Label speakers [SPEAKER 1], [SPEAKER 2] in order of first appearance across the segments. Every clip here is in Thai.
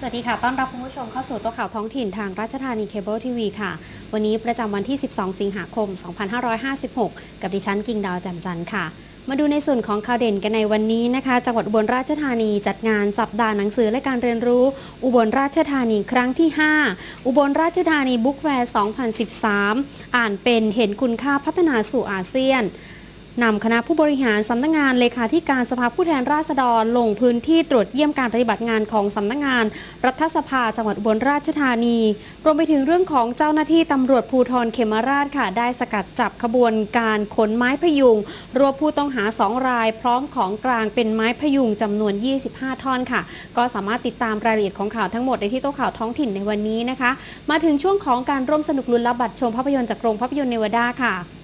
[SPEAKER 1] สวัสดีค่ะ ต้อนรับคุณผู้ชมเข้าสู่ตัวข่าวท้องถิ่นทางราชธานีเคเบิลทีวีค่ะ วันนี้ประจำวันที่ 12 สิงหาคม 2556 กับดิฉันกิ่งดาวแจ่มจันทร์ค่ะ มาดูในส่วนของข่าวเด่นกันในวันนี้นะคะ จังหวัดอุบลราชธานีจัดงานสัปดาห์หนังสือและการเรียนรู้ อุบลราชธานีครั้งที่ 5 อุบลราชธานีบุ๊กแฟร์ 2013 อ่านเป็นเห็นคุณค่าพัฒนาสู่อาเซียน นำคณะผู้บริหารสำนักงงานเลขาธิการสภาผู้แทนราษฎรลงพื้นที่ตรวจเยี่ยมการปฏิบัติงานของสำนักงาน รัฐสภาจังหวัดอุบลราชธานีรวมไปถึงเรื่องของเจ้าหน้าที่ตำรวจภูธรเขมราชค่ะ ได้สกัดจับขบวนการขนไม้พยุง รวบผู้ต้องหา 2 ราย พร้อมของกลางเป็นไม้พยุงจำนวน 25 ท่อนค่ะ ก็สามารถติดตามรายละเอียดของข่าวทั้งหมดในที่โต๊ะข่าวท้องถิ่นในวันนี้นะคะ มาถึงช่วงของการร่วมสนุกลุ้นรับบัตรชมภาพยนตร์จากโรงภาพยนตร์เนวาดาค่ะ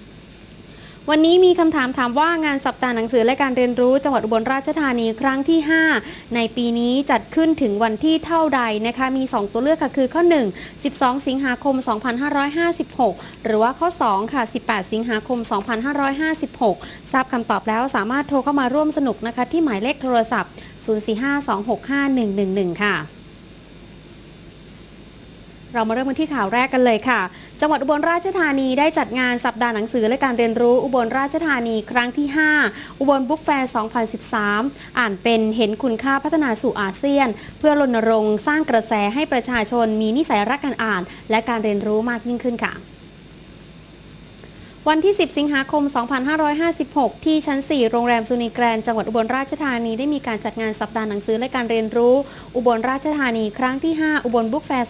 [SPEAKER 1] วันนี้มีคำถามถามว่างานสัปดาห์หนังสือและการเรียนรู้จังหวัดอุบลราชธานีครั้งที่ 5 ในปีนี้จัดขึ้นถึงวันที่เท่าใดนะคะมี 2 ตัวเลือกค่ะคือข้อ 1 12 สิงหาคม 2556 หรือว่าข้อ 2 ค่ะ 18 สิงหาคม 2556 ทราบคำตอบแล้วสามารถโทรเข้ามาร่วมสนุกนะคะที่หมายเลขโทรศัพท์ 045265111 ค่ะเรามาเริ่มกันที่ข่าวแรกกันเลยค่ะ จังหวัดอุบลราชธานีได้จัดงานสัปดาห์หนังสือและการเรียนรู้อุบลราชธานีครั้งที่ 5 อุบลบุ๊กแฟร์ 2013 อ่านเป็นเห็นคุณค่าพัฒนาสู่อาเซียน เพื่อรณรงค์สร้างกระแสให้ประชาชนมีนิสัยรักการอ่าน และการเรียนรู้มากยิ่งขึ้นค่ะ วันที่ 10 สิงหาคม 2556 ที่ชั้น 4 โรงแรมซูนีแกรนด์จังหวัดอุบลราชธานีได้มีการจัดงานสัปดาห์หนังสือและการเรียนรู้ อุบลราชธานีครั้งที่ 5 อุบลบุ๊กแฟร์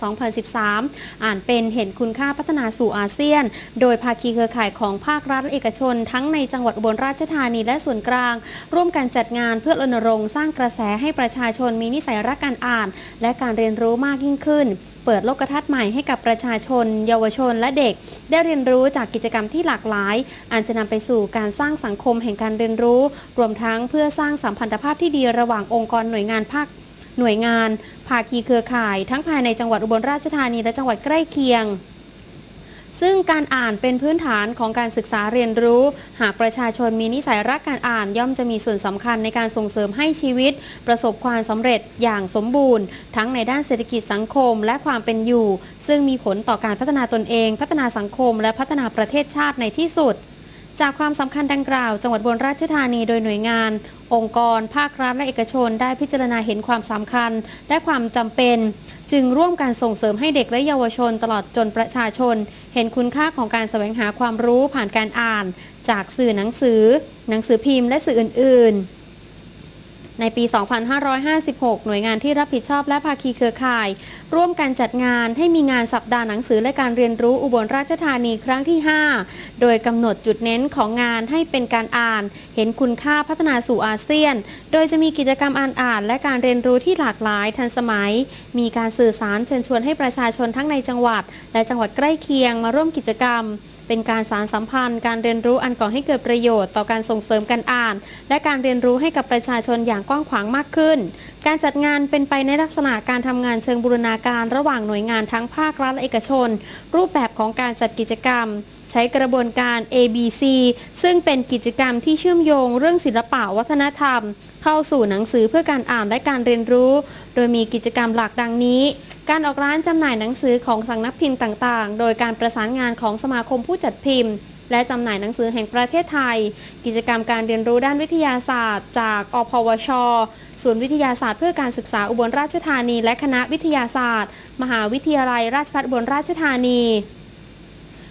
[SPEAKER 1] 2013 อ่านเป็นเห็นคุณค่าพัฒนาสู่อาเซียน โดยภาคีเครือข่ายของภาครัฐและเอกชน ทั้งในจังหวัดอุบลราชธานีและส่วนกลาง ร่วมกันจัดงานเพื่อรณรงค์สร้างกระแสให้ประชาชนมีนิสัยรักการอ่าน และการเรียนรู้มากยิ่งขึ้น เปิดโลกทัศน์ใหม่ให้กับประชาชน เยาวชนและเด็ก ได้เรียนรู้จากกิจกรรมที่หลากหลายอันจะนำไปสู่การสร้างสังคมแห่งการเรียนรู้ รวมทั้งเพื่อสร้างสัมพันธภาพที่ดีระหว่างองค์กรหน่วยงานภาคหน่วยงาน ภาคีเครือข่าย ทั้งภายในจังหวัดอุบลราชธานีและจังหวัดใกล้เคียง ซึ่งการอ่านเป็นพื้นฐานของการศึกษาเรียนรู้ หากประชาชนมีนิสัยรักการอ่านย่อมจะมีส่วนสำคัญในการส่งเสริมให้ชีวิต ประสบความสำเร็จอย่างสมบูรณ์ ทั้งในด้านเศรษฐกิจสังคมและความเป็นอยู่ ซึ่งมีผลต่อการพัฒนาตนเอง พัฒนาสังคม และพัฒนาประเทศชาติในที่สุดจากความสำคัญดังกล่าว จังหวัดอุบลราชธานีโดยหน่วยงาน องค์กร ภาครัฐและเอกชน ได้พิจารณาเห็นความสำคัญ และความจำเป็น จึงร่วมกันส่งเสริมให้เด็กและเยาวชนตลอดจนประชาชน เห็นคุณค่าของการแสวงหาความรู้ผ่านการอ่าน จากสื่อหนังสือ หนังสือพิมพ์และสื่ออื่น ๆ ในปี 2556 หน่วยงานที่รับผิดชอบและภาคีเครือข่าย ร่วมกันจัดงานให้มีงานสัปดาห์หนังสือและการเรียนรู้อุบลราชธานีครั้งที่ 5 โดยกำหนดจุดเน้นของงานให้เป็นการอ่าน เห็นคุณค่าพัฒนาสู่อาเซียน โดยจะมีกิจกรรมอ่านอ่าน และการเรียนรู้ที่หลากหลายทันสมัย มีการสื่อสารเชิญชวนให้ประชาชนทั้งในจังหวัด และจังหวัดใกล้เคียงมาร่วมกิจกรรม เป็นการสารสัมพันธ์ การเรียนรู้อันก่อให้เกิดประโยชน์ต่อการส่งเสริมการอ่าน และการเรียนรู้ให้กับประชาชนอย่างกว้างขวางมากขึ้น การจัดงานเป็นไปในลักษณะการทำงานเชิงบูรณาการระหว่างหน่วยงานทั้งภาครัฐและเอกชน รูปแบบของการจัดกิจกรรมใช้กระบวนการ ABC ซึ่งเป็นกิจกรรมที่เชื่อมโยงเรื่องศิลปะวัฒนธรรม เข้าสู่หนังสือเพื่อการอ่านและการเรียนรู้ โดยมีกิจกรรมหลักดังนี้ การออกร้านจำหน่ายหนังสือของสำนักพิมพ์ต่างๆ โดยการประสานงานของสมาคมผู้จัดพิมพ์ และจำหน่ายหนังสือแห่งประเทศไทย กิจกรรมการเรียนรู้ด้านวิทยาศาสตร์ จากอพวช ศูนย์วิทยาศาสตร์เพื่อการศึกษาอุบลราชธานี และคณะวิทยาศาสตร์ มหาวิทยาลัยราชภัฏอุบลราชธานี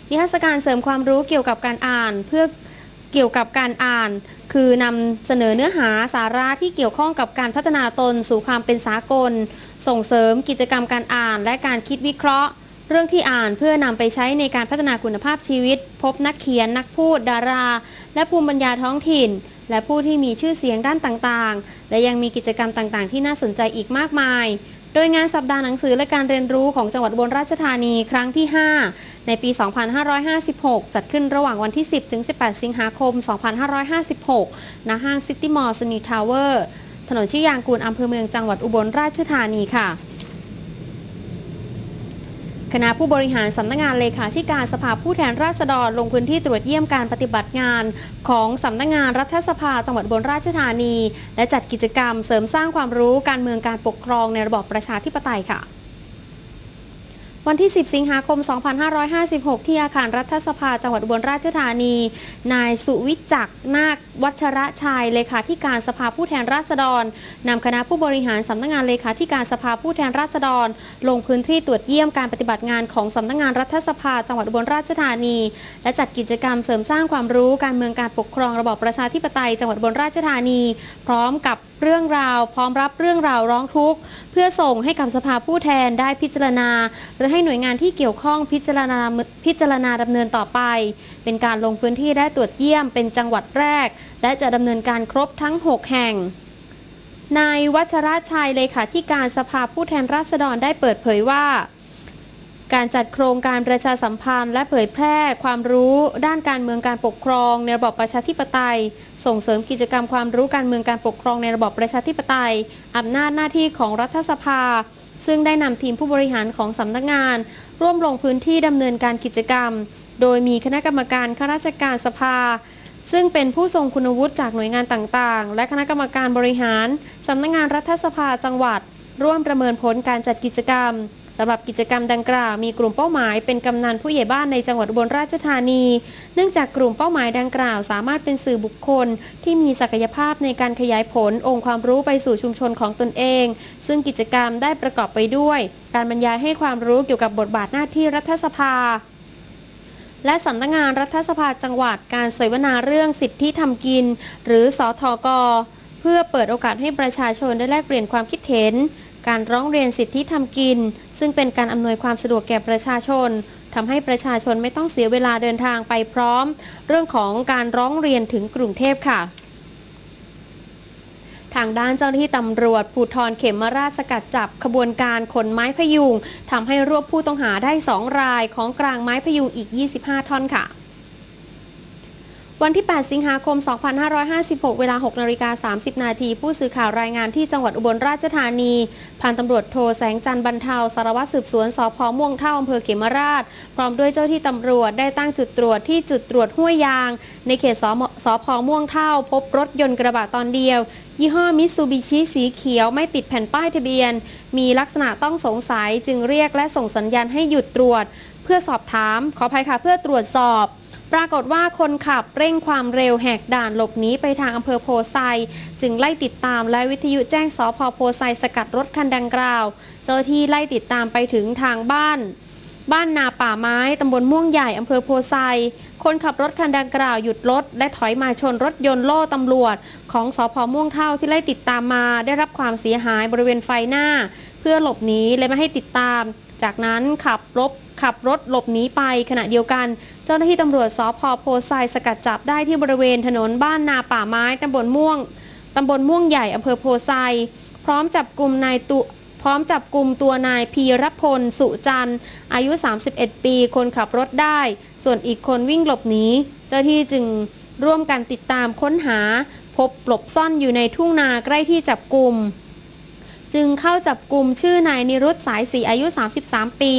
[SPEAKER 1] นิทรรศการเสริมความรู้เกี่ยวกับการอ่านเพื่อเกี่ยวกับการอ่าน คือนำเสนอเนื้อหาสาระที่เกี่ยวข้องกับการพัฒนาตนสู่ความเป็นสากล ส่งเสริมกิจกรรมการอ่าน และการคิดวิเคราะห์ เรื่องที่อ่านเพื่อนำไปใช้ในการพัฒนาคุณภาพชีวิต พบนักเขียน นักพูด ดารา และภูมิปัญญาท้องถิ่น และผู้ที่มีชื่อเสียงด้านต่างๆ และยังมีกิจกรรมต่างๆ ที่น่าสนใจอีกมากมาย โดยงานสัปดาห์หนังสือและการเรียนรู้ของจังหวัดอุบนราชธานีครั้งที่ 5 ในปี 2556 จัดขึ้นระหว่างวันที่ 10 ถึง 18 สิงหาคม 2556 ณ ห้างซิตี้มอลล์สนีทาวเวอร์ ถนนชิยางกูลอำเภอเมืองจังหวัดอุบลราชธานีค่ะ คณะผู้บริหารสำนักงานเลขาธิการสภาผู้แทนราษฎรลงพื้นที่ตรวจเยี่ยมการปฏิบัติงานของสำนักงานรัฐสภาจังหวัดอุบนราชธานี และจัดกิจกรรมเสริมสร้างความรู้การเมืองการปกครองในระบอบประชาธิปไตยค่ะ วันที่ 10 สิงหาคม 2556 ที่อาคารรัฐสภาจังหวัดอุบลราชธานี นายสุวิจักนาควัชระชัยเลขาธิการสภาผู้แทนราษฎรนำคณะผู้บริหารสำนักงานเลขาธิการสภาผู้แทนราษฎร ลงพื้นที่ตรวจเยี่ยมการปฏิบัติงานของสำนักงานรัฐสภาจังหวัดอุบลราชธานี และจัดกิจกรรมเสริมสร้างความรู้การเมืองการปกครองระบอบประชาธิปไตยจังหวัดอุบลราชธานี พร้อมกับ เรื่องราว พร้อมรับเรื่องราวร้องทุกข์ เพื่อส่งให้กับสภาผู้แทนได้พิจารณา หรือให้หน่วยงานที่เกี่ยวข้องพิจารณาพิจารณาดำเนินต่อไป เป็นการลงพื้นที่ได้ตรวจเยี่ยมเป็นจังหวัดแรก และจะดำเนินการครบทั้ง 6 แห่งนายวัชราชัยเลขาธิการสภาผู้แทนราษฎรได้เปิดเผยว่า การจัดโครงการประชาสัมพันธ์ และเผยแพร่ความรู้ด้านการเมืองการปกครอง ในระบอบประชาธิปไตย ส่งเสริมกิจกรรมความรู้การเมืองการปกครองในระบอบประชาธิปไตยอำนาจหน้าที่ของรัฐสภา ซึ่งได้นำทีมผู้บริหารของสำนักงาน ร่วมลงพื้นที่ดำเนินการกิจกรรม โดยมีคณะกรรมการข้าราชการสภาซึ่งเป็นผู้ทรงคุณวุฒิจากหน่วยงานต่างๆ และคณะกรรมการบริหาร สำนักงานรัฐสภาจังหวัด ร่วมประเมินผลการจัดกิจกรรมำหรับกิจกรรมดังกล่าวมีกลุ่มเป้าหมายเป็นกำนันผู้ใหญ่บ้านในจังหวัดอุบลราชธานี เนื่องจากกลุ่มเป้าหมายดังกล่าว สามารถเป็นสื่อบุคคล ที่มีศักยภาพในการขยายผลองค์ความรู้ไปสู่ชุมชนของตนเอง ซึ่งกิจกรรมได้ประกอบไปด้วย การบรรยายให้ความรู้เกี่ยวกับบทบาทหน้าที่รัฐสภาและสำนักงานรัฐสภาจังหวัดการเสวนาเรื่องสิทธิทำกิน หรือสอทกเพื่อเปิดโอกาสให้ประชาชนได้แลกเปลี่ยนความคิดเห็น การร้องเรียนสิทธิทำกิน ซึ่งเป็นการอำนวยความสะดวกแก่ประชาชนทำให้ประชาชนไม่ต้องเสียเวลาเดินทางไปพร้อม เรื่องของการร้องเรียนถึงกรุงเทพค่ะทางด้านเจ้าหน้าที่ตำรวจภูทรเขมราชสกัดจับขบวนการขนไม้พยุงทำให้รวบผู้ต้องหาได้ 2 รายของกลางไม้พยุงอีก 25 ท่อนค่ะ วันที่ 8 สิงหาคม 2556 เวลา 6 นาฬิกา 30 นาที ผู้สื่อข่าวรายงานที่จังหวัดอุบลราชธานี พันตำรวจโทแสงจันทร์บรรเทา สารวัตรสืบสวนสพม่วงเท่าอำเภอเขมราช พร้อมด้วยเจ้าที่ตำรวจได้ตั้งจุดตรวจที่จุดตรวจห้วยยาง ในเขตสสพม่วงเท่า พบรถยนต์กระบะตอนเดียว ยี่ห้อมิตซูบิชิสีเขียวไม่ติดแผ่นป้ายทะเบียน มีลักษณะต้องสงสัยจึงเรียกและส่งสัญญาณให้หยุดตรวจ เพื่อสอบถาม ขออภัยค่ะเพื่อตรวจสอบ ปรากฏว่าคนขับเร่งความเร็วแหกด่านหลบหนีไปทางอำเภอโพไซจึงไล่ติดตามและวิทยุแจ้งสพโพไซสกัดรถคันดังกล่าว เจ้าที่ไล่ติดตามไปถึงทางบ้าน บ้านนาป่าไม้ตำบลม่วงใหญ่อำเภอโพไซคนขับรถคันดังกล่าวหยุดรถ และถอยมาชนรถยนต์โล่ตำรวจ ของสพม่วงเท่าที่ไล่ติดตามมา ได้รับความเสียหายบริเวณไฟหน้า เพื่อหลบหนีและไม่ให้ติดตาม จากนั้นขับรถขับรถหลบหนีไปขณะเดียวกัน เจ้าหน้าที่ตำรวจสพโพไซสกัดจับได้ที่บริเวณถนนบ้านนาป่าไม้ตำบลม่วงตำบลม่วงใหญ่อำเภอโพไซพร้อมจับกลุ่มนายตุพร้อมจับกลุ่มตัวนายพีรพล สุจันทร์อายุ 31 ปี คนขับรถได้ ส่วนอีกคนวิ่งหลบหนีเจ้าหน้าที่จึงร่วมกันติดตามค้นหา พบหลบซ่อนอยู่ในทุ่งนาใกล้ที่จับกลุ่ม จึงเข้าจับกลุ่มชื่อนายนิรุตสายสีอายุ 33 ปี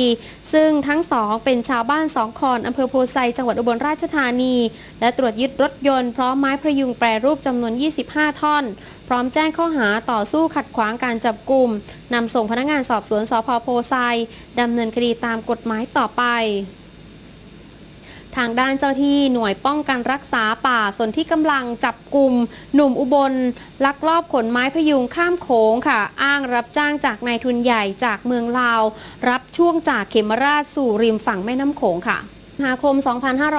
[SPEAKER 1] ซึ่งทั้งสองเป็นชาวบ้านสองคอนอำเภอโพไซจังหวัดอุบลราชธานี และตรวจยึดรถยนต์พร้อมไม้พยุงแปรรูปจำนวน 25 ท่อน พร้อมแจ้งข้อหาต่อสู้ขัดขวางการจับกลุ่มนำส่งพนักงานสอบสวนสพโพไซดำเนินคดีตามกฎหมายต่อไป ทางด้านเจ้าที่หน่วยป้องกันรักษาป่าส่วนที่กำลังจับกลุ่มหนุ่มอุบล ลักลอบขนไม้พยุงข้ามโขงค่ะ อ้างรับจ้างจากนายทุนใหญ่จากเมืองลาว รับช่วงจากเขมราชสู่ริมฝั่งแม่น้ำโขงค่ะ หาคม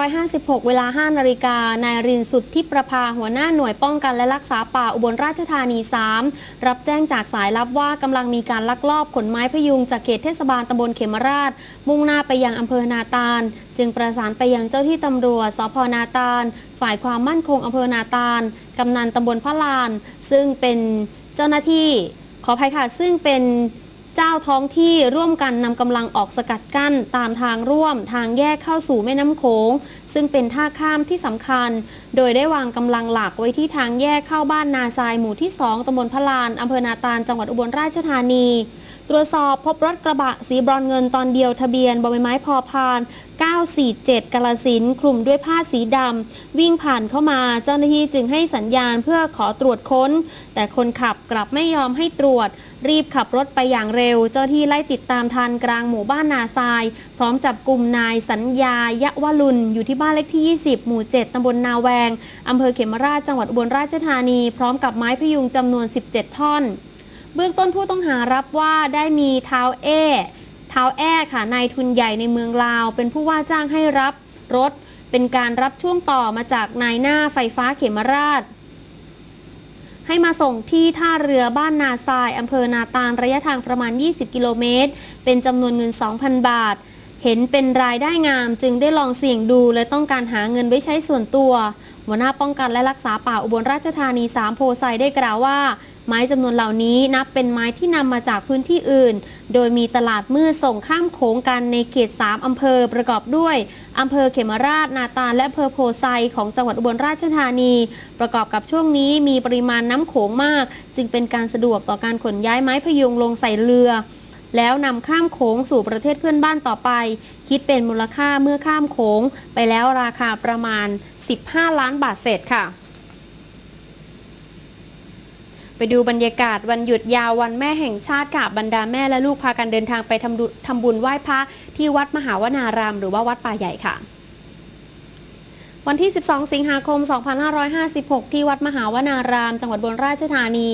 [SPEAKER 1] 2556 เวลา 5 นาฬิกา นายรินสุดที่ประภาหัวหน้าหน่วยป้องกันและรักษาป่าอุบลราชธานี 3 รับแจ้งจากสายลับว่ากำลังมีการลักลอบขนไม้พยุงจากเขตเทศบาลตำบลเขมราช มุ่งหน้าไปยังอำเภอนาตาล จึงประสานไปยังเจ้าที่ตำรวจสพนาตาล ฝ่ายความมั่นคงอำเภอนาตาล กำนันตำบลพระลาน ซึ่งเป็นเจ้าหน้าที่ ขออภัยค่ะ ซึ่งเป็น เจ้าท้องที่ร่วมกันนำกำลังออกสกัดกั้นตามทางร่วมทางแยกเข้าสู่แม่น้ำโขงซึ่งเป็นท่าข้ามที่สำคัญ โดยได้วางกำลังหลักไว้ที่ทางแยกเข้าบ้านนาทรายหมู่ที่ 2ตำบลพะลานอำเภอนาตาลจังหวัดอุบลราชธานี ตรวจสอบพบรถกระบะสีบรอนเงินตอนเดียวทะเบียนบใบไม้พอพาน 947 กาลสินคลุมด้วยผ้าสีดำวิ่งผ่านเข้ามาเจ้าหน้าที่จึงให้สัญญาณเพื่อขอตรวจค้น แต่คนขับกลับไม่ยอมให้ตรวจ รีบขับรถไปอย่างเร็ว เจ้าที่ไล่ติดตามทันกลางหมู่บ้านนาทราย พร้อมจับกลุ่มนายสัญญายะวลุนอยู่ที่บ้านเลขที่ 20 หมู่ 7 ตำบลนาแวง อำเภอเขมราช จังหวัดอุบลราชธานี พร้อมกับไม้พยุงจำนวน 17 ท่อน เบื้องต้นผู้ต้องหารับว่าได้มีเท้าเอเท้าแอ้ค่ะ นายทุนใหญ่ในเมืองลาว เป็นผู้ว่าจ้างให้รับรถ เป็นการรับช่วงต่อมาจากนายหน้าไฟฟ้าเขมราช ให้มาส่งที่ท่าเรือบ้านนาทรายอำเภอนาตางระยะทางประมาณ 20 กิโลเมตร เป็นจำนวนเงิน 2,000 บาท เห็นเป็นรายได้งามจึงได้ลองเสี่ยงดูและต้องการหาเงินไว้ใช้ส่วนตัวหัวหน้าป้องกันและรักษาป่าอุบลราชธานีสามโพไซได้กล่าวว่า ไม้จำนวนเหล่านี้นับเป็นไม้ที่นำมาจากพื้นที่อื่น โดยมีตลาดมืดส่งข้ามโขงกันในเขต 3 อำเภอประกอบด้วยอำเภอเขมราช นาตาลและอำเภอโพไซของจังหวัดอุบลราชธานี ประกอบกับช่วงนี้มีปริมาณน้ำโขงมาก จึงเป็นการสะดวกต่อการขนย้ายไม้พยุงลงใส่เรือแล้วนำข้ามโขงสู่ประเทศเพื่อนบ้านต่อไป คิดเป็นมูลค่าเมื่อข้ามโขงไปแล้วราคาประมาณ 15 ล้านบาทเศษค่ะ ไปดูบรรยากาศวันหยุดยาววันแม่แห่งชาติค่ะบรรดาแม่และลูกพากันเดินทางไปทำทำบุญไหว้พระที่วัดมหาวนาราม หรือว่าวัดป่าใหญ่ค่ะวันที่ 12 สิงหาคม 2556 ที่วัดมหาวนาราม จังหวัดอุบนราชธานี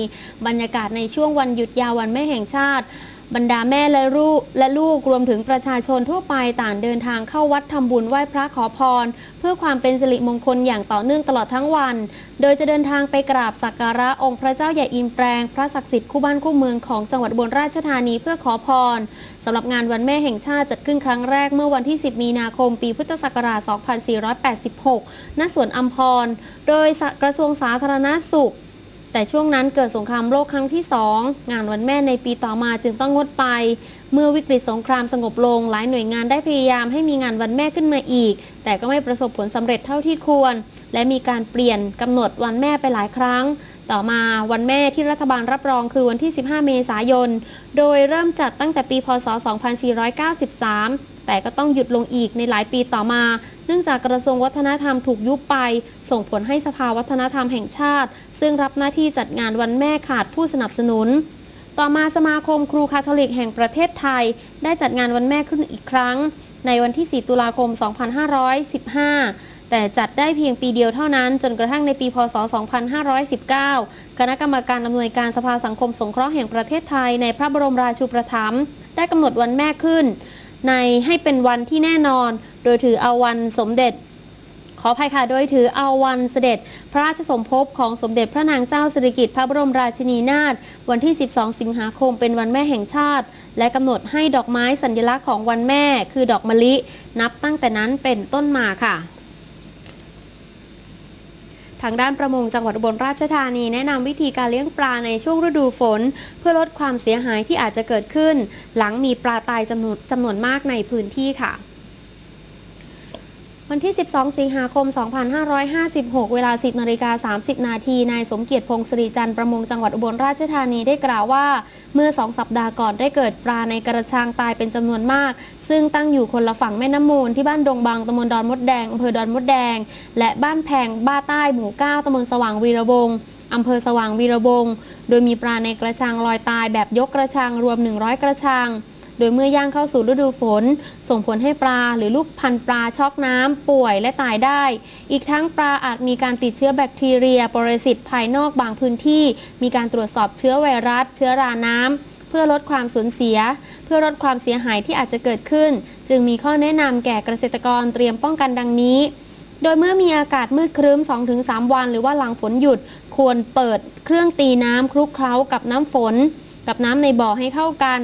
[SPEAKER 1] บรรยากาศในช่วงวันหยุดยาววันแม่แห่งชาติ บรรดาแม่และลูกและลูกรวมถึงประชาชนทั่วไปต่างเดินทางเข้าวัดทำบุญไหว้พระขอพร เพื่อความเป็นสิริมงคลอย่างต่อเนื่องตลอดทั้งวัน โดยจะเดินทางไปกราบสักการะองค์พระเจ้าใหญ่อินแปลง พระศักดิ์สิทธิ์คู่บ้านคู่เมืองของจังหวัดอุบลราชธานีเพื่อขอพรสำหรับงานวันแม่แห่งชาติจัดขึ้นครั้งแรกเมื่อวันที่ 10 มีนาคม ปีพุทธศักราช 2486 ณ สวนอัมพร โดยกระทรวงสาธารณสุข แต่ช่วงนั้นเกิดสงครามโลกครั้งที่ 2 งานวันแม่ในปีต่อมาจึงต้องงดไป เมื่อวิกฤตสงครามสงบลง หลายหน่วยงานได้พยายามให้มีงานวันแม่ขึ้นมาอีก แต่ก็ไม่ประสบผลสำเร็จเท่าที่ควร และมีการเปลี่ยนกำหนดวันแม่ไปหลายครั้ง ต่อมาวันแม่ที่รัฐบาลรับรองคือวันที่ 15 เมษายน โดยเริ่มจัดตั้งแต่ปี พศ 2493แต่ก็ต้องหยุดลงอีกในหลายปีต่อมา เนื่องจากกระทรวงวัฒนธรรมถูกยุบไป ส่งผลให้สภาวัฒนธรรมแห่งชาติ ซึ่งรับหน้าที่จัดงานวันแม่ขาดผู้สนับสนุน ต่อมาสมาคมครูคาทอลิกแห่งประเทศไทย ได้จัดงานวันแม่ขึ้นอีกครั้ง ในวันที่ 4 ตุลาคม 2515 แต่จัดได้เพียงปีเดียวเท่านั้น จนกระทั่งในปี พศ 2519 คณะกรรมการอำนวยการสภาสังคมสงเคราะห์แห่งประเทศไทยในพระบรมราชูปถัมภ์ได้กำหนดวันแม่ขึ้น ในให้เป็นวันที่แน่นอน โดยถือเอาวันสมเด็จ ขออภัยค่ะ โดยถือเอาวันเสด็จพระราชสมภพของสมเด็จพระนางเจ้าสิริกิติ์พระบรมราชินีนาถวันที่ 12 สิงหาคมเป็นวันแม่แห่งชาติ และกำหนดให้ดอกไม้สัญลักษณ์ของวันแม่ คือดอกมะลิ นับตั้งแต่นั้นเป็นต้นมาค่ะทางด้านประมงจังหวัดอุบลราชธานีแนะนำวิธีการเลี้ยงปลาในช่วงฤดูฝน เพื่อลดความเสียหายที่อาจจะเกิดขึ้น หลังมีปลาตายจำนวนจำนวนมากในพื้นที่ค่ะ วันที่ 12 สิงหาคม 2556 เวลา 10นาฬิกา30 นาที นายสมเกียรติพงศรีจันทร์ประมงจังหวัดอุบลราชธานีได้กล่าวว่า เมื่อ 2 สัปดาห์ก่อนได้เกิดปลาในกระชังตายเป็นจำนวนมาก ซึ่งตั้งอยู่คนละฝั่งแม่น้ำมูลที่บ้านดงบางตำบลดอนมดแดงอำเภอดอนมดแดง และบ้านแพงบ้าใต้หมู่ 9ตำบลสว่างวีระวงศ์อำเภอสว่างวีระวงศ์โดยมีปลาในกระชังลอยตายแบบยกกระชังรวม 100 กระชัง โดยเมื่อย่างเข้าสู่ฤดูฝน ส่งผลให้ปลาหรือลูกพันปลาช็อกน้ำป่วยและตายได้ อีกทั้งปลาอาจมีการติดเชื้อแบคทีเรียปรสิตภายนอกบางพื้นที่ มีการตรวจสอบเชื้อไวรัส เชื้อราน้ำเพื่อลดความสูญเสีย เพื่อลดความเสียหายที่อาจจะเกิดขึ้น จึงมีข้อแนะนำแก่เกษตรกรเตรียมป้องกันดังนี้โดยเมื่อมีอากาศมืดครึ้ม 2-3 วัน หรือว่าหลังฝนหยุด ควรเปิดเครื่องตีน้ำคลุกเคล้ากับน้ำฝน กับน้ำในบ่อให้เข้ากัน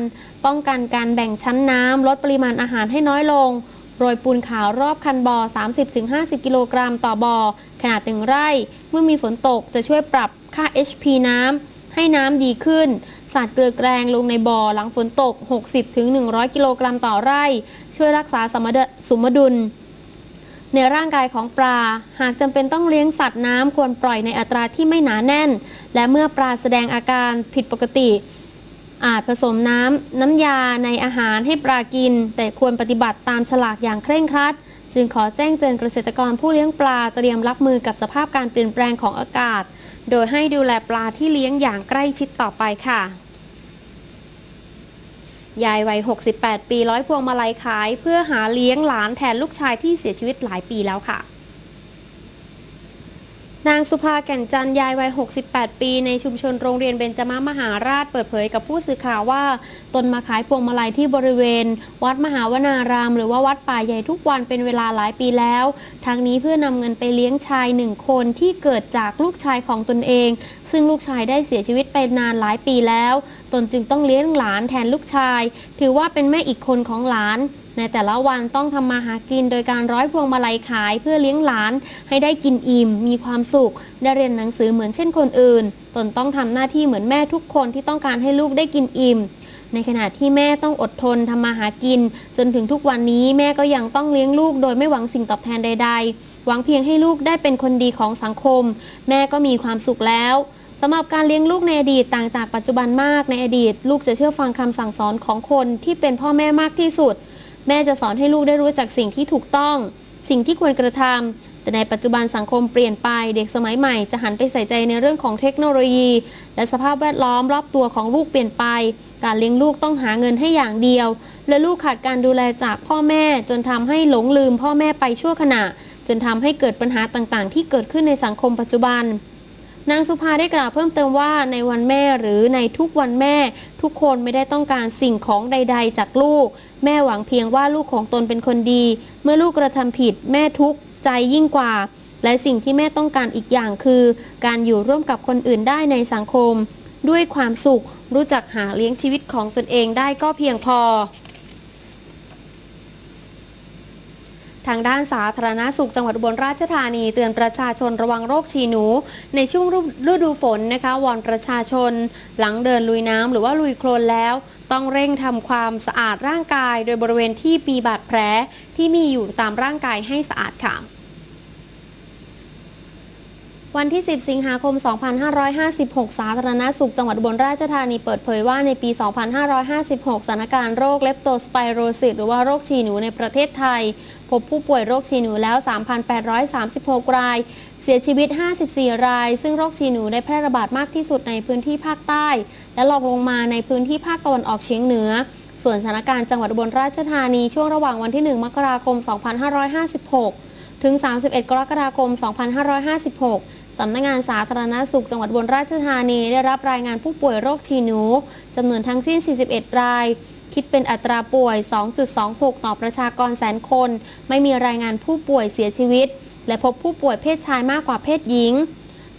[SPEAKER 1] ป้องกันการแบ่งชั้นน้ำลดปริมาณอาหารให้น้อยลง โรยปูนขาวรอบคันบ่อ 30-50 กิโลกรัมต่อบ่อ ขนาดหนึ่งไร่ เมื่อมีฝนตกจะช่วยปรับค่า HP น้ำให้น้ำดีขึ้น สาดเกลือแกลงลงในบ่อหลังฝนตก 60-100 กิโลกรัมต่อไร่ ช่วยรักษาสมดสมดุลในร่างกายของปลา หากจำเป็นต้องเลี้ยงสัตว์น้ำควรปล่อยในอัตราที่ไม่หนาแน่น และเมื่อปลาแสดงอาการผิดปกติ อาจผสมน้ำน้ำยาในอาหารให้ปลากิน แต่ควรปฏิบัติตามฉลากอย่างเคร่งครัด จึงขอแจ้งเตือนเกษตรกรผู้เลี้ยงปลาเตรียมรับมือกับสภาพการเปลี่ยนแปลงของอากาศ โดยให้ดูแลปลาที่เลี้ยงอย่างใกล้ชิดต่อไปค่ะยายวัย 68 ปีร้อยพวงมาลัยขาย เพื่อหาเลี้ยงหลานแทนลูกชายที่เสียชีวิตหลายปีแล้วค่ะ นางสุภาแก่นจันยายวัย 68 ปี ในชุมชนโรงเรียนเบญจมามหาราชเปิดเผยกับผู้สื่อข่าวว่า ตนมาขายพวงมาลัยที่บริเวณ วัดมหาวนาราม หรือว่าวัดป่าใหญ่ทุกวันเป็นเวลาหลายปีแล้วทางนี้เพื่อนำเงินไปเลี้ยงชายหนึ่งคนที่เกิดจากลูกชายของตนเอง ซึ่งลูกชายได้เสียชีวิตไปนานหลายปีแล้ว ตนจึงต้องเลี้ยงหลานแทนลูกชาย ถือว่าเป็นแม่อีกคนของหลาน ในแต่ละวันต้องทำมาหากินโดยการร้อยพวงมาลัยขายเพื่อเลี้ยงหลาน ให้ได้กินอิ่ม มีความสุข ได้เรียนหนังสือเหมือนเช่นคนอื่น ตนต้องทำหน้าที่เหมือนแม่ทุกคนที่ต้องการให้ลูกได้กินอิ่ม ในขณะที่แม่ต้องอดทนทำมาหากิน จนถึงทุกวันนี้แม่ก็ยังต้องเลี้ยงลูกโดยไม่หวังสิ่งตอบแทนใด ๆ หวังเพียงให้ลูกได้เป็นคนดีของสังคม แม่ก็มีความสุขแล้วสำหรับการเลี้ยงลูกในอดีตต่างจากปัจจุบันมากในอดีต ลูกจะเชื่อฟังคำสั่งสอนของคนที่เป็นพ่อแม่มากที่สุด แม่จะสอนให้ลูกได้รู้จักสิ่งที่ถูกต้อง สิ่งที่ควรกระทำแต่ในปัจจุบันสังคมเปลี่ยนไป เด็กสมัยใหม่จะหันไปใส่ใจในเรื่องของเทคโนโลยี และสภาพแวดล้อมรอบตัวของลูกเปลี่ยนไป การเลี้ยงลูกต้องหาเงินให้อย่างเดียว และลูกขาดการดูแลจากพ่อแม่ จนทำให้หลงลืมพ่อแม่ไปชั่วขณะ จนทำให้เกิดปัญหาต่างๆ ที่เกิดขึ้นในสังคมปัจจุบัน นางสุภาได้กล่าวเพิ่มเติมว่าในวันแม่หรือในทุกวันแม่ ทุกคนไม่ได้ต้องการสิ่งของใด ๆ จากลูก แม่หวังเพียงว่าลูกของตนเป็นคนดี เมื่อลูกกระทำผิด แม่ทุกข์ใจยิ่งกว่า และสิ่งที่แม่ต้องการอีกอย่างคือ การอยู่ร่วมกับคนอื่นได้ในสังคม ด้วยความสุข รู้จักหาเลี้ยงชีวิตของตนเองได้ก็เพียงพอ ทางด้านสาธารณาสุขจังหวัดอุบลราชธานี เตือนประชาชนระวังโรคฉีหนู ในช่วงฤดูฝนนะคะวอนประชาชน หลังเดินลุยน้ำหรือว่าลุยโคลนแล้ว ต้องเร่งทำความสะอาดร่างกาย โดยบริเวณที่มีบาดแผลที่มีอยู่ตามร่างกายให้สะอาดค่ะวันที่ 10 สิงหาคม 2556 สาธารณสุขจังหวัดอุบลราชธานีเปิดเผยว่าในปี 2556 สถานการณ์โรคเลปโตสไปโรซิสหรือว่าโรคฉีหนูในประเทศไทย พบผู้ป่วยโรคฉีหนูแล้ว 3,836 ราย เสียชีวิต 54 ราย ซึ่งโรคฉีหนูได้แพร่ระบาดมากที่สุดในพื้นที่ภาคใต้ และรองลงมาในพื้นที่ภาคตะวันออกเฉียงเหนือ ส่วนสถานการณ์จังหวัดอุบลราชธานีช่วงระหว่างวันที่ 1 มกราคม 2556 ถึง 31 กรกฎาคม 2556สำนักงานสาธารณาสุขจังหวัดอุบลราชธานีได้รับรายงานผู้ป่วยโรคฉีหนูจำนวนทั้งสิ้น 41 ราย คิดเป็นอัตราป่วย 2.26 ต่อประชากรแสนคน ไม่มีรายงานผู้ป่วยเสียชีวิต และพบผู้ป่วยเพศชายมากกว่าเพศหญิง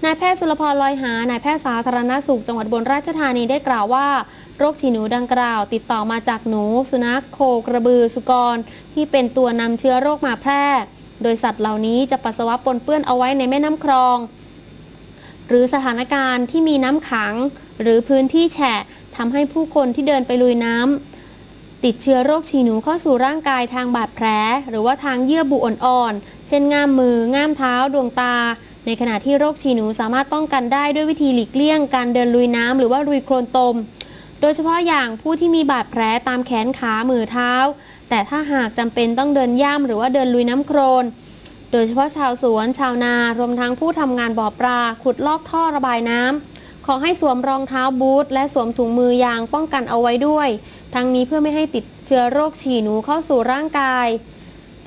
[SPEAKER 1] นายแพทย์สุรพรลอยหา นายแพทย์สาธารณสุขจังหวัดอุบลราชธานีได้กล่าวว่า โรคฉีหนูดังกล่าว ติดต่อมาจากหนู สุนัข โคกระบือ สุกร ที่เป็นตัวนำเชื้อโรคมาแพร่ โดยสัตว์เหล่านี้จะปัสสาวะปนเปื้อนเอาไว้ในแม่น้ำคลอง หรือสถานการณ์ที่มีน้ำขัง หรือพื้นที่แฉะทำให้ผู้คนที่เดินไปลุยน้ำ ติดเชื้อโรคฉีหนูเข้าสู่ร่างกายทางบาดแผล หรือว่าทางเยื่อบุอ่อนๆ เช่นง่ามมือ ง่ามเท้า ดวงตา ในขณะที่โรคฉีหนูสามารถป้องกันได้ด้วยวิธีหลีกเลี่ยง การเดินลุยน้ำหรือว่าลุยโคลนตม โดยเฉพาะอย่างผู้ที่มีบาดแผลตามแขนขา มือเท้า แต่ถ้าหากจำเป็นต้องเดินย่ำหรือว่าเดินลุยน้ำโคลน โดยเฉพาะชาวสวน ชาวนารวมทั้งผู้ทำงานบ่อปลา ขุดลอกท่อระบายน้ำขอให้สวมรองเท้าบูทและสวมถุงมือยางป้องกันเอาไว้ด้วย ทั้งนี้เพื่อไม่ให้ติดเชื้อโรคฉี่หนูเข้าสู่ร่างกาย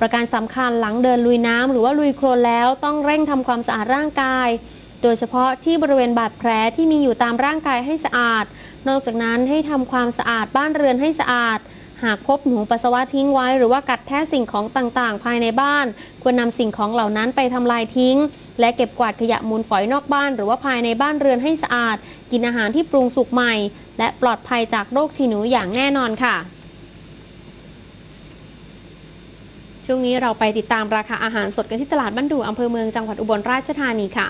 [SPEAKER 1] ประการสำคัญหลังเดินลุยน้ำหรือว่าลุยโคลนแล้วต้องเร่งทำความสะอาดร่างกาย โดยเฉพาะที่บริเวณบาดแผลที่มีอยู่ตามร่างกายให้สะอาด นอกจากนั้นให้ทำความสะอาดบ้านเรือนให้สะอาดหากพบหนูปัสสาวะทิ้งไว้ หรือว่ากัดแทะสิ่งของต่างๆ ภายในบ้าน ควรนำสิ่งของเหล่านั้นไปทำลายทิ้ง และเก็บกวาดขยะมูลฝอยนอกบ้าน หรือว่าภายในบ้านเรือนให้สะอาด กินอาหารที่ปรุงสุกใหม่และปลอดภัยจากโรคฉีหนูอย่างแน่นอนค่ะ ช่วงนี้เราไปติดตามราคาอาหารสดกันที่ตลาดบ้านดูอำเภอเมืองจังหวัดอุบลราชธานีค่ะ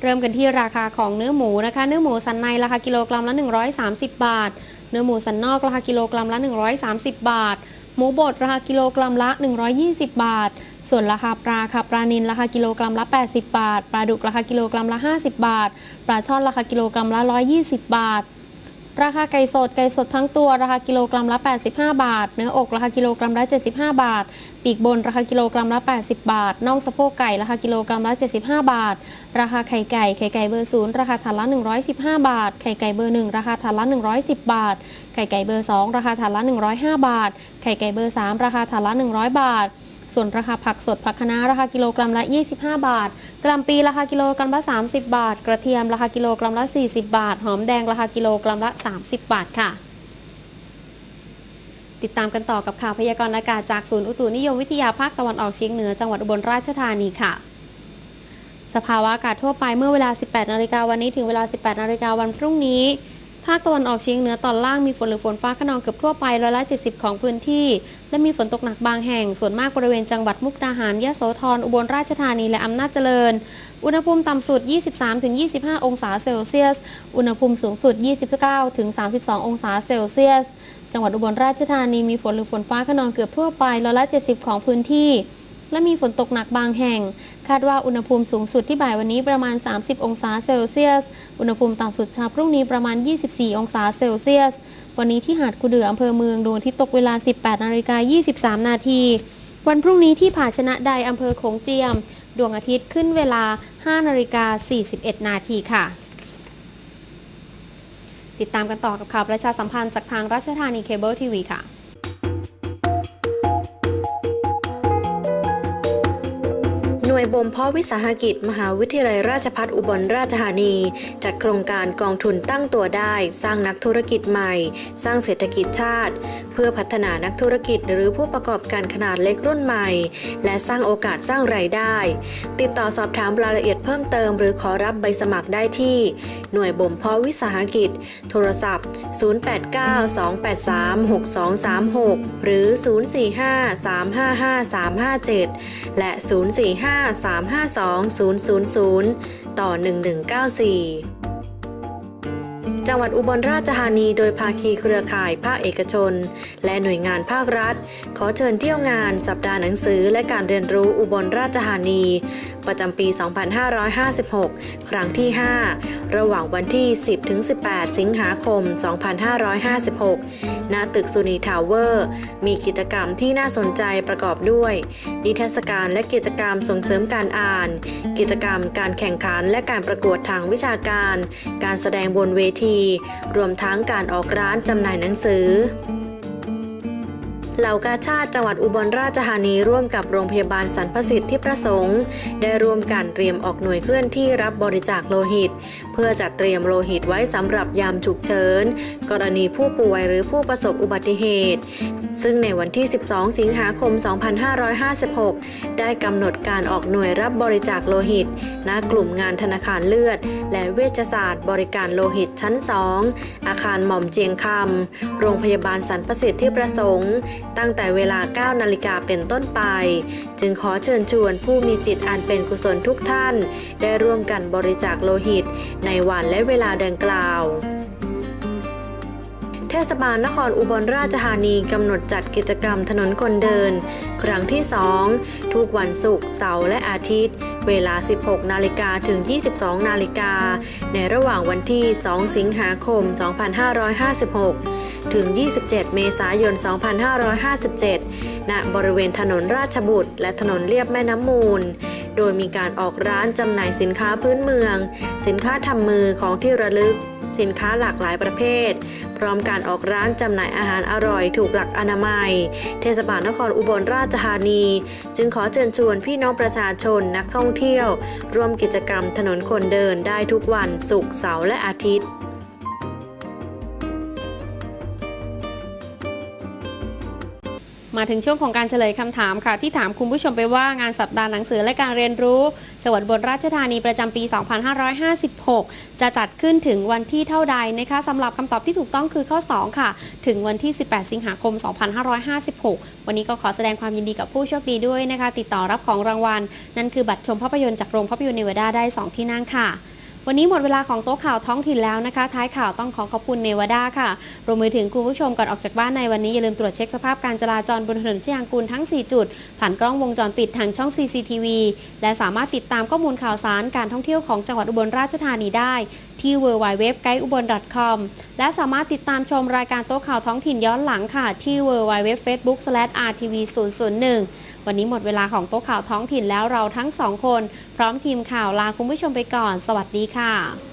[SPEAKER 1] เริ่มกันที่ราคาของเนื้อหมูนะคะ เนื้อหมูสันในราคากิโลกรัมละ 130 บาท เนื้อหมูสันนอกราคากิโลกรัมละ 130 บาท หมูบดราคากิโลกรัมละ 120 บาท ส่วนราคาปลาค่ะปลานิลราคากิโลกรัมละ 80 บาท ปลาดุกราคากิโลกรัมละ 50 บาท ปลาช่อนราคากิโลกรัมละ 120 บาท ราคาไก่สดไก่สดทั้งตัวราคากิโลกรัมละ 85 บาท เนื้ออกราคากิโลกรัมละ 75 บาท ปีกบนราคากิโลกรัมละ 80 บาท น่องสะโพกไก่ราคากิโลกรัมละ 75 บาท ราคาไข่ไก่ไข่ไก่เบอร์ศูนย์ราคาถาดละ 115 บาท ไข่ไก่เบอร์หนึ่งราคาถาดละ 110 บาท ไข่ไก่เบอร์2ราคาถาดละ 105 บาท ไข่ไก่เบอร์3ราคาถาดละ 100 บาท ส่วนราคาผักสดผักคะน้าราคากิโลกรัมละ 25 บาท กรัมปีราคากิโลกรัมละ 30 บาท กระเทียมราคากิโลกรัมละ 40 บาท หอมแดงราคากิโลกรัมละ 30 บาทค่ะ ติดตามกันต่อกับข่าวพยากรณ์อากาศจากศูนย์อุตุนิยมวิทยาภาคตะวันออกเฉียงเหนือจังหวัดอุบลราชธานีค่ะสภาวะอากาศทั่วไปเมื่อเวลา 18 นาฬิกาวันนี้ถึงเวลา 18 นาฬิกาวันพรุ่งนี้ ภาคตะวันออกเฉียงเหนือตอนล่างมีฝนหรือฝนฟ้าขนองเกือบทั่วไปร้อยละ70 ของพื้นที่ และมีฝนตกหนักบางแห่ง ส่วนมากบริเวณจังหวัดมุกดาหารยะโสธรอุบลราชธานีและอำนาจเจริญ อุณหภูมิต่ำสุด 23-25 องศาเซลเซียส อุณหภูมิสูงสุด 29-32 องศาเซลเซียส จังหวัดอุบลราชธานีมีฝนหรือฝนฟ้าขนองเกือบทั่วไปร้อยละ70 ของพื้นที่ และมีฝนตกหนักบางแห่ง คาดว่าอุณหภูมิสูงสุดที่บ่ายวันนี้ประมาณ 30 องศาเซลเซียส อุณหภูมิต่ำสุดเช้าพรุ่งนี้ประมาณ 24 องศาเซลเซียส วันนี้ที่หาดกุเดืออำเภอเมืองดวงอาที่ตกเวลา 18นาฬิกา23 นาที วันพรุ่งนี้ที่ผาชนะใดอำเภอโขงเจียม ดวงอาทิตย์ขึ้นเวลา 5นาฬิกา41 นาทีค่ะ ติดตามกันต่อกับข่าวประชาสัมพันธ์จากทางราชธานีเคเบิลทีวีค่ะ
[SPEAKER 2] น่วยบ่มเพาะวิสาหกิจ มหาวิทยาลัยราชภัฏอุบลราชธานี จัดโครงการกองทุนตั้งตัวได้ สร้างนักธุรกิจใหม่ สร้างเศรษฐกิจชาติ เพื่อพัฒนานักธุรกิจหรือผู้ประกอบการขนาดเล็กรุ่นใหม่ และสร้างโอกาสสร้างรายได้ ติดต่อสอบถามรายละเอียดเพิ่มเติม หรือขอรับใบสมัครได้ที่ หน่วยบ่มเพาะวิสาหกิจ โทรศัพท์ 089-283-6236 หรือ 045-355-357 และ 045 045-352-000 ต่อ 1194 จังหวัดอุบลราชธานีโดยภาคีเครือข่ายภาคเอกชน และหน่วยงานภาครัฐ ขอเชิญเที่ยวงานสัปดาห์หนังสือและการเรียนรู้อุบลราชธานีประจำปี 2556 ครั้งที่ 5 ระหว่างวันที่ 10-18 สิงหาคม 2556 ณ ตึกสุนีทาวเวอร์ มีกิจกรรมที่น่าสนใจประกอบด้วย นิทรรศการและกิจกรรมส่งเสริมการอ่าน กิจกรรมการแข่งขันและการประกวดทางวิชาการ การแสดงบนเวที รวมทั้งการออกร้านจำหน่ายหนังสือ เหล่ากาชาติจังหวัดอุบลราชธานีร่วมกับโรงพยาบาลสรรพสิทธิประสงค์ ได้ร่วมกันเตรียมออกหน่วยเคลื่อนที่รับบริจาคโลหิตเพื่อจัดเตรียมโลหิตไว้สำหรับยามฉุกเฉินกรณีผู้ป่วยหรือผู้ประสบอุบัติเหตุ ซึ่งในวันที่ 12 สิงหาคม 2556 ได้กำหนดการออกหน่วยรับบริจาคโลหิต ณ กลุ่มงานธนาคารเลือด และเวชศาสตร์บริการโลหิตชั้น 2 อาคารหม่อมเจียงคำ โรงพยาบาลสรรพสิทธิประสงค์ ตั้งแต่เวลา 9 นาฬิกาเป็นต้นไป จึงขอเชิญชวนผู้มีจิตอันเป็นกุศลทุกท่าน ได้ร่วมกันบริจาคโลหิตในวันและเวลาดังกล่าว เทศบาลนครอุบลราชธานีกำหนดจัดกิจกรรมถนนคนเดิน ครั้งที่ 2 ทุกวันศุกร์เสาร์และอาทิตย์ เวลา 16 นาฬิกาถึง 22 นาฬิกา ในระหว่างวันที่ 2 สิงหาคม 2556ถึง 27 เมษายน 2557 ณ บริเวณถนนราชบุตร และถนนเลียบแม่น้ำมูล โดยมีการออกร้านจำหน่ายสินค้าพื้นเมือง สินค้าทำมือของที่ระลึก สินค้าหลากหลายประเภท พร้อมการออกร้านจำหน่ายอาหารอร่อยถูกหลักอนามัย เทศบาลนครอุบลราชธานี จึงขอเชิญชวนพี่น้องประชาชนนักท่องเที่ยว ร่วมกิจกรรมถนนคนเดินได้ทุกวันศุกร์เสาร์และอาทิตย์
[SPEAKER 1] มาถึงช่วงของการเฉลยคำถามค่ะ ที่ถามคุณผู้ชมไปว่างานสัปดาห์หนังสือและการเรียนรู้ จังหวัดบนราชธานีประจำปี 2556 จะจัดขึ้นถึงวันที่เท่าใดนะคะสำหรับคำตอบที่ถูกต้องคือข้อ 2 ค่ะ ถึงวันที่ 18 สิงหาคม 2556 วันนี้ก็ขอแสดงความยินดีกับผู้โชคดีด้วยนะคะ ติดต่อรับของรางวัล นั่นคือบัตรชมภาพยนตร์จากโรงภาพยนตร์เนวาดาได้ 2 ที่นั่งค่ะ วันนี้หมดเวลาของโต๊ะข่าวท้องถิ่นแล้วนะคะ ท้ายข่าวต้องขอขอบคุณเนวาดาค่ะรวมไปถึงคุณผู้ชมก่อนออกจากบ้านในวันนี้อย่าลืมตรวจเช็คสภาพการจราจรบนถนนชยางกูลทั้ง 4 จุด ผ่านกล้องวงจรปิดทางช่อง CCTV และสามารถติดตามข้อมูลข่าวสารการท่องเที่ยวของจังหวัดอุบลราชธานีได้ที่ www.guideubon.com และสามารถติดตามชมรายการโต๊ะข่าวท้องถิ่นย้อนหลังค่ะที่ www.facebook/rtv001 วันนี้หมดเวลาของโต๊ะข่าวท้องถิ่นแล้วเราทั้งสองคน พร้อมทีมข่าวลาคุณผู้ชมไปก่อน สวัสดีค่ะ